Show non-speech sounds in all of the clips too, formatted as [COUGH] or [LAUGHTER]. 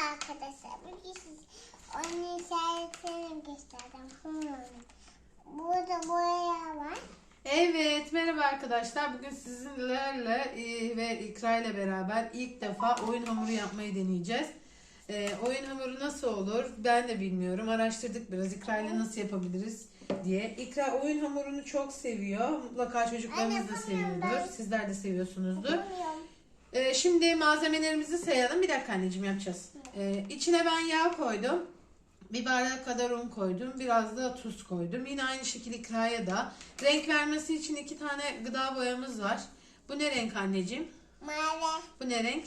arkadaşlar. Bugün siz onun işaretlerini gösterdim. Hmm. Burada boya var. Evet, merhaba arkadaşlar. Bugün sizinlerle e, ve İkra ile beraber ilk defa oyun hamuru yapmayı deneyeceğiz. E, oyun hamuru nasıl olur ben de bilmiyorum. Araştırdık biraz İkra ile nasıl yapabiliriz diye. İkra oyun hamurunu çok seviyor. Mutlaka çocuklarınız da seviyordur. Sizler de seviyorsunuzdur. Bilmiyorum. E, şimdi malzemelerimizi sayalım. Bir dakika anneciğim yapacağız. E, içine ben yağ koydum. Bir bardak kadar un koydum. Biraz da tuz koydum. Yine aynı şekilde ikraya da. Renk vermesi için iki tane gıda boyamız var. Bu ne renk anneciğim? Mavi. Bu ne renk?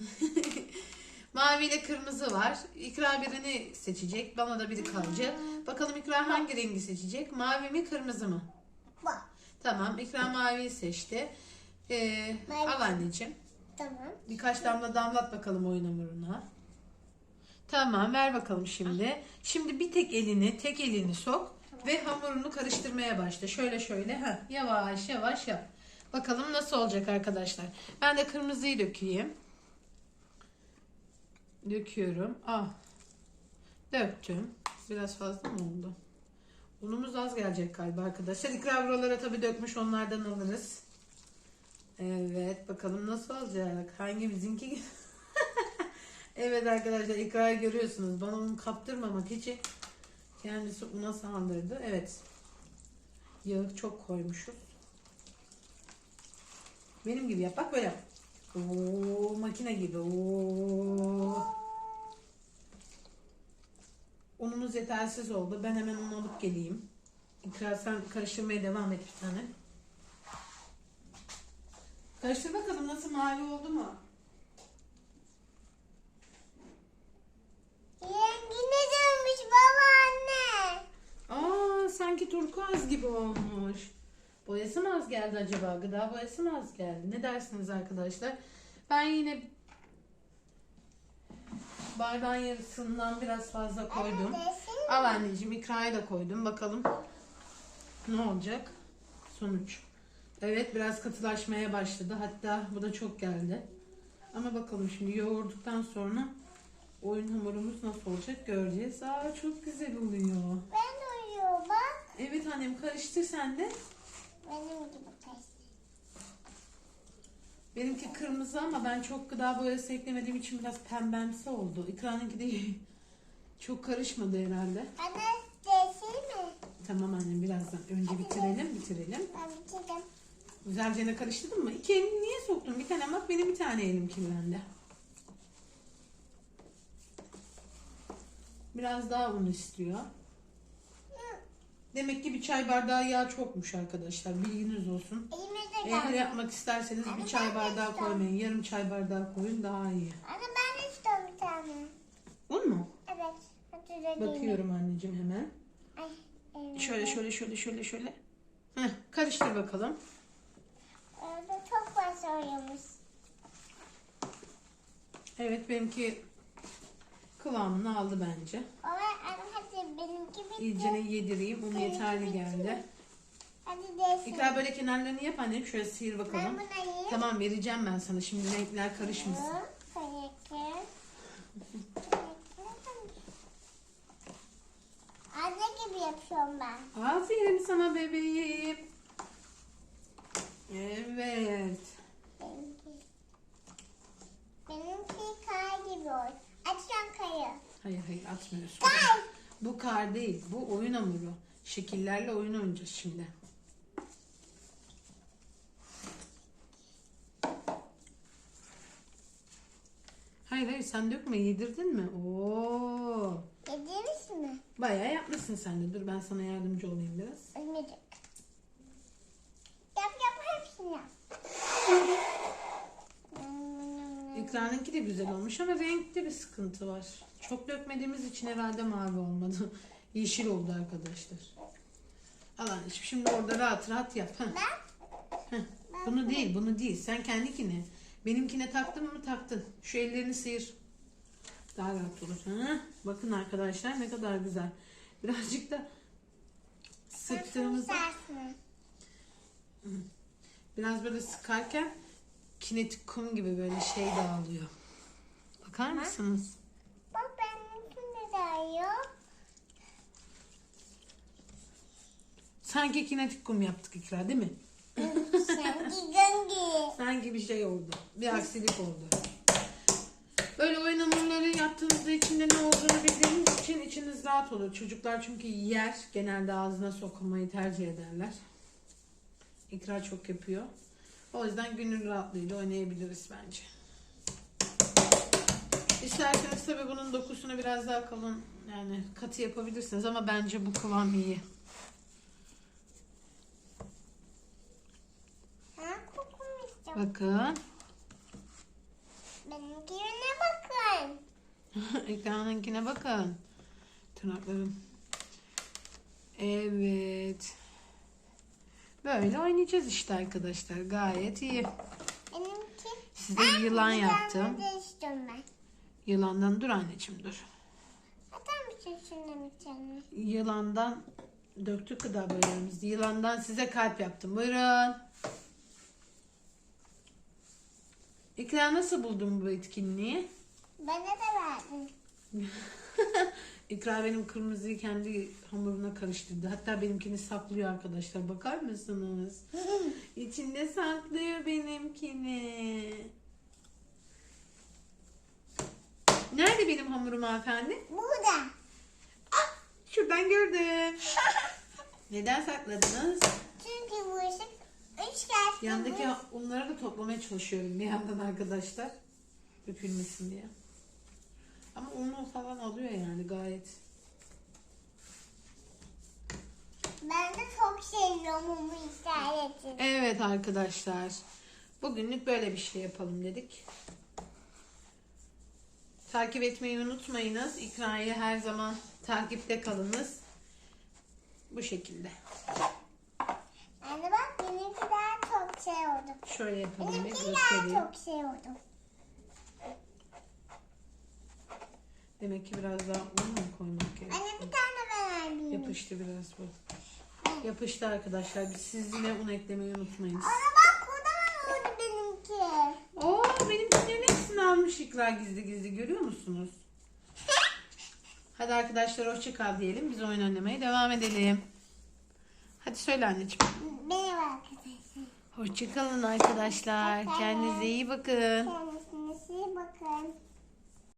[LAUGHS] Mavi ile kırmızı var. İkra birini seçecek. Bana da biri kalacak. Bakalım İkra hangi rengi seçecek? Mavi mi kırmızı mı? Tamam. İkra maviyi seçti. Ee, Mavi. al anneciğim. Tamam. Birkaç damla damlat bakalım oyun hamuruna. Tamam ver bakalım şimdi. Şimdi bir tek elini tek elini sok ve hamurunu karıştırmaya başla. Şöyle şöyle ha yavaş yavaş yap. Bakalım nasıl olacak arkadaşlar. Ben de kırmızıyı dökeyim. Döküyorum. Ah. Döktüm. Biraz fazla mı oldu? Unumuz az gelecek galiba arkadaşlar. İkra buralara tabii dökmüş onlardan alırız. Evet bakalım nasıl olacak? Hangimizinki [LAUGHS] evet arkadaşlar ikrarı görüyorsunuz. Bana onu kaptırmamak için kendisi una sandırdı. Evet. Yağı çok koymuşuz. Benim gibi yap. Bak böyle. Oo, makine gibi. Oo. Unumuz yetersiz oldu. Ben hemen un alıp geleyim. İkrar sen karıştırmaya devam et bir tane. Karıştır bakalım nasıl mavi oldu mu? Rengine dönmüş baba anne. Aa sanki turkuaz gibi olmuş. Boyası mı az geldi acaba? Gıda boyası mı az geldi? Ne dersiniz arkadaşlar? Ben yine bardağın yarısından biraz fazla koydum. Al anneciğim ikraya da koydum. Bakalım ne olacak sonuç. Evet biraz katılaşmaya başladı. Hatta bu da çok geldi. Ama bakalım şimdi yoğurduktan sonra oyun hamurumuz nasıl olacak göreceğiz. Aa çok güzel oluyor. Ben uyuyor bak. Evet annem karıştır sen de. Benim gibi kaçtı. Benimki kırmızı ama ben çok gıda boyası eklemediğim için biraz pembemsi oldu. İkranınki de [LAUGHS] çok karışmadı herhalde. Anne desene mi? Tamam annem birazdan. Önce bitirelim bitirelim. Ben bitirdim. Güzelce ne karıştırdın mı? İki elini niye soktun? Bir tane bak benim bir tane elim kirlendi. Biraz daha un istiyor. Demek ki bir çay bardağı yağ çokmuş arkadaşlar. Bilginiz olsun. Elime de Eğer geldi. yapmak isterseniz bir çay bardağı koymayın. Yarım çay bardağı koyun daha iyi. Anne ben istiyorum bir tane. Un mu? Evet. Bakıyorum anneciğim hemen. Ay. Şöyle şöyle şöyle şöyle şöyle. Heh, karıştır bakalım. Soruyormuş. Evet benimki kıvamını aldı bence. Ama hadi benimki bitti. İyicene yedireyim. Un yeterli geldi. Hadi desene. İkrar böyle kenarlarını yap annem. Şöyle sıyır Ben bakalım. bunu yiyeyim. Tamam vereceğim ben sana. Şimdi renkler karışmasın. Kayıkı. Anne gibi yapıyorum ben. Aferin sana bebeğim. Evet. Benimki. Benimki kay gibi olur. Açan kayı. Kay. Bu kar değil. Bu oyun hamuru. Şekillerle oyun oynayacağız şimdi. Hayır hayır sen dökme yedirdin mi? Oo. Yediniz mi? Bayağı yapmışsın sen de. Dur ben sana yardımcı olayım biraz. Ölmeyecek. Yap yap hepsini yap. [LAUGHS] İkranınki de güzel olmuş ama renkte bir sıkıntı var. Çok dökmediğimiz için herhalde mavi olmadı. [LAUGHS] Yeşil oldu arkadaşlar. Al anneciğim şimdi orada rahat rahat yap. Heh. Bunu değil bunu değil. Sen kendikini. Benimkine taktın mı taktın. Şu ellerini sıyır. Daha rahat olur. Heh. Bakın arkadaşlar ne kadar güzel. Birazcık da sıktığımızda biraz böyle sıkarken kinetik kum gibi böyle şey dağılıyor. Bakar mısınız? Bak benimkinde de yok. Sanki kinetik kum yaptık ikra değil mi? Sanki gangi. [LAUGHS] Sanki bir şey oldu. Bir aksilik oldu. Böyle oyun hamurları yaptığınızda içinde ne olduğunu bildiğiniz için içiniz rahat olur. Çocuklar çünkü yer. Genelde ağzına sokmayı tercih ederler. İkra çok yapıyor. O yüzden gönül rahatlığıyla oynayabiliriz bence. İsterseniz tabii bunun dokusunu biraz daha kalın yani katı yapabilirsiniz ama bence bu kıvam iyi. Bakın. Benimkine bakın. [LAUGHS] Ekranınkine bakın. Tırnaklarım. Evet. Böyle oynayacağız işte arkadaşlar. Gayet iyi. Benimki. Size yılan bir yaptım. ben. Yılandan dur anneciğim dur. Şundan bir tane? Yılandan döktük gıda boyalarımızı. Yılandan size kalp yaptım. Buyurun. İkra nasıl buldun bu etkinliği? Bana da verdin. [LAUGHS] İkra benim kırmızıyı kendi hamuruna karıştırdı. Hatta benimkini saklıyor arkadaşlar. Bakar mısınız? [LAUGHS] İçinde saklıyor benimkini. Nerede benim hamurum hanımefendi? Burada. Ah, şuradan gördüm. [LAUGHS] Neden sakladınız? Çünkü bu ışık üç kere. Yandaki unları da toplamaya çalışıyorum bir yandan arkadaşlar. Dökülmesin diye. Ama unu falan alıyor yani gayet. Ben de çok seviyorum mumu işareti. Evet arkadaşlar. Bugünlük böyle bir şey yapalım dedik. Takip etmeyi unutmayınız. İkra'yı her zaman takipte kalınız. Bu şekilde. Anne bak benimki daha çok şey oldu. Şöyle yapalım Benimki daha göstereyim. çok şey oldu. Demek ki biraz daha un mu koymak gerekiyor? Anne bir tane ben alayım. Yapıştı biraz bu. Yapıştı arkadaşlar. Siz yine un eklemeyi unutmayınız. Ana bak kocaman oldu benimki. Oo benimkilerin hepsini almış ikra gizli gizli görüyor musunuz? [LAUGHS] Hadi arkadaşlar hoşça kal diyelim. Biz oyun oynamaya devam edelim. Hadi söyle anneciğim. Benim arkadaşım. Hoşça kalın arkadaşlar. Kendinize iyi bakın.